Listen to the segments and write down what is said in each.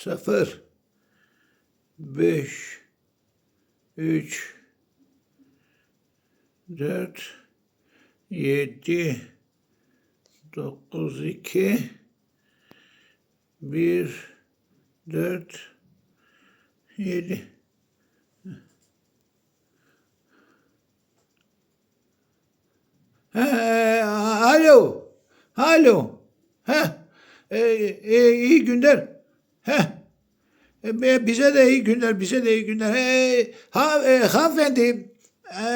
0 5 3 4 7 9 2 1 4 7 He, alo. Alo. He. E, e, iyi günler. He. E, bize de iyi günler, bize de iyi günler. E, ha, e, hanımefendi, e,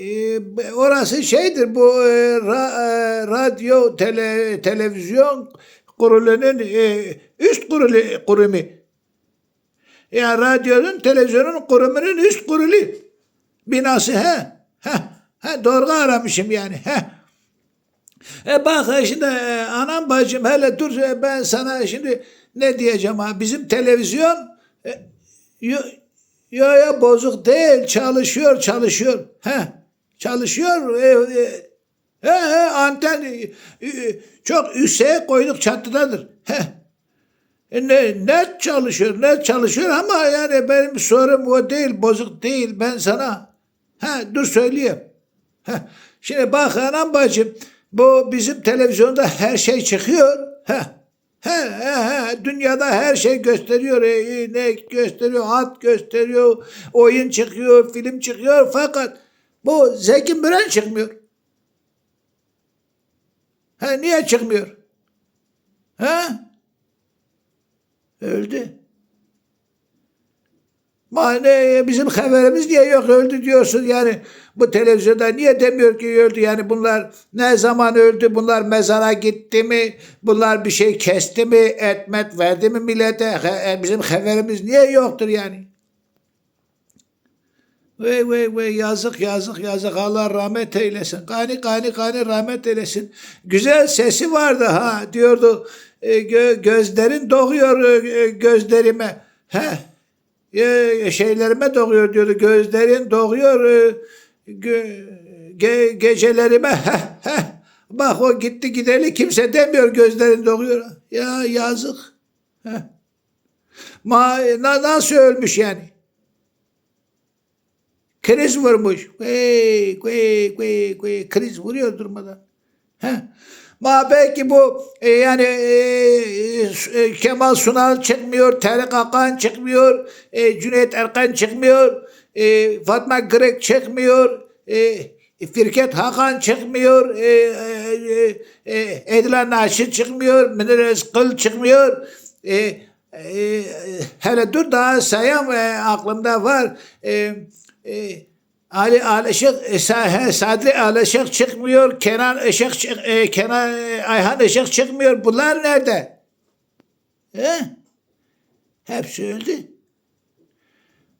e, orası şeydir bu e, ra, e, radyo, tele, televizyon kurulunun e, üst kurulu, kurumu. Ya radyonun, televizyonun kurumunun üst kurulu binası he. He. He, doğru aramışım yani. He. E bak şimdi e, anam bacım hele dur e, ben sana şimdi ne diyeceğim ha bizim televizyon e, yo, yo, bozuk değil çalışıyor çalışıyor. He. Çalışıyor. E, e, he, he, anten e, e, çok yükseğe koyduk çatıdadır. He. E, ne, net çalışıyor, net çalışıyor ama yani benim sorum o değil, bozuk değil. Ben sana, he, dur söyleyeyim. Heh, Şimdi bak anam bacım bu bizim televizyonda her şey çıkıyor. Heh. He, he, he. Dünyada her şey gösteriyor. Ne gösteriyor? At gösteriyor. Oyun çıkıyor, film çıkıyor. Fakat bu Zeki Müren çıkmıyor. He, niye çıkmıyor? He? Öldü. Mane bizim haberimiz niye yok öldü diyorsun yani bu televizyonda niye demiyor ki öldü yani bunlar ne zaman öldü bunlar mezara gitti mi bunlar bir şey kesti mi etmet verdi mi millete e, bizim haberimiz niye yoktur yani. Vey vey vey yazık yazık yazık Allah rahmet eylesin. Kani kani kani rahmet eylesin. Güzel sesi vardı ha diyordu. E, gö- gözlerin doğuyor e, gözlerime. He. E, şeylerime doğuyor diyordu. Gözlerin doğuyor e, ge- gecelerime. Bak o gitti gideli kimse demiyor gözlerin doğuyor. Ya yazık. Heh. Ma, na, nasıl ölmüş yani? Kriz vurmuş. Vey, vey, vey, vey. Kriz vuruyor durmadan. Heh. Ma belki bu e, yani e, e, Kemal Sunal çıkmıyor, Tarık Akan çıkmıyor, e, Cüneyt Erkan çıkmıyor, e, Fatma Grek çıkmıyor, e, Firket Hakan çıkmıyor, e, e, e, Edila Naşit çıkmıyor, Münir Özkıl çıkmıyor. E, e, hele dur daha sayam e, aklımda var. E, e, Ali he, Sadri Alışık çıkmıyor, Kenan çık- e, Kenan e, Ayhan Işık çıkmıyor. Bunlar nerede? He? Hepsi öldü.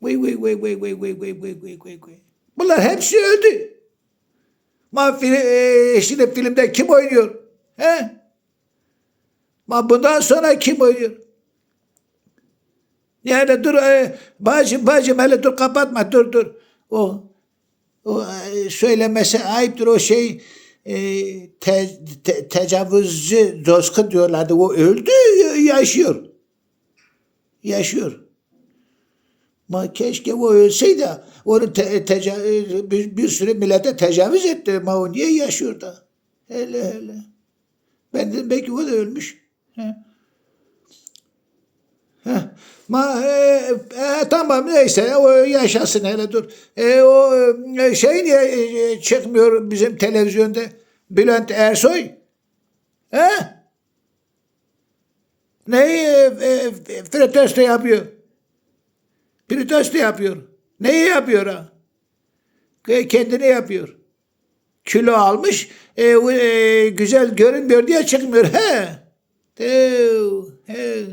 Vıy vıy vıy vıy vıy vıy vıy vıy vıy vıy vıy. Bunlar hepsi öldü. Ma fil, e, şimdi filmde kim oynuyor? He? Ma bundan sonra kim oynuyor? Yani dur e, bacım bacım hele dur kapatma dur dur. O söylemesi ayıptır o şey e, te, te, tecavüzcü Coşkun diyorlardı. O öldü yaşıyor. Yaşıyor. Ma keşke o ölseydi. Onu te, teca- bir, bir sürü millete tecavüz etti. Ma o niye yaşıyor da? Hele hele. Ben dedim belki o da ölmüş. He. Ma e, e, tamam neyse o yaşasın hele dur. E, o e, şey niye e, çıkmıyor bizim televizyonda? Bülent Ersoy. He? Neyi e, e, protesto yapıyor? Protesto yapıyor. Neyi yapıyor ha? E, Kendini yapıyor. Kilo almış, e, e, güzel görünmüyor diye çıkmıyor. He. Dev, he.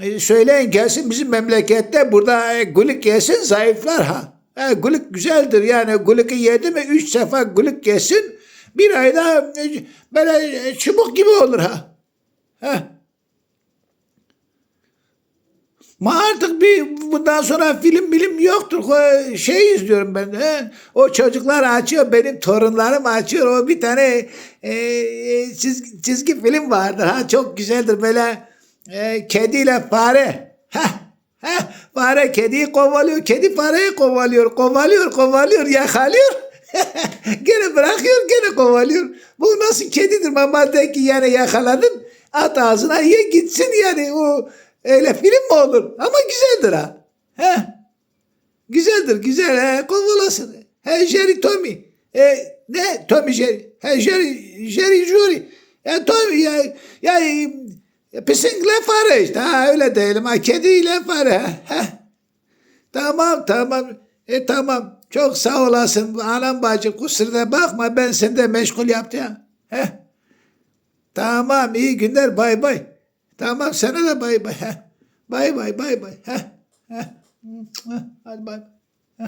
E, söyleyin gelsin bizim memlekette burada e, gulik yesin zayıflar ha. E, gulik güzeldir yani guliki yedi mi üç sefer gulik yesin bir ayda e, böyle çubuk gibi olur ha. Heh. Ma artık bir bundan sonra film bilim yoktur. Şey izliyorum ben. He? O çocuklar açıyor. Benim torunlarım açıyor. O bir tane e, çizgi, çizgi film vardır. Ha çok güzeldir böyle e, kediyle fare. Heh, heh, fare kediyi kovalıyor. Kedi fareyi kovalıyor. Kovalıyor, kovalıyor, yakalıyor. gene bırakıyor, gene kovalıyor. Bu nasıl kedidir? Mama de ki yani yakaladın. At ağzına ye gitsin yani. O öyle film mi olur? Ama güzeldir ha. He? Güzeldir, güzel. He, kovalasın. He, Jerry Tommy. E, ne? Tommy Jerry. He, Jerry, Jerry Jury. Ya Tommy ya, ya e, pisingle fare işte. Ha, öyle diyelim. Ha, kediyle fare. He. Tamam, tamam. E tamam. Çok sağ olasın. Anam bacı kusuruna bakma. Ben seni de meşgul yaptım. ya. Tamam, iyi günler. Bay bay. Tamam, sana da bay bay. He. Bay bay, bay bay. He. He. Hadi bay. Heh.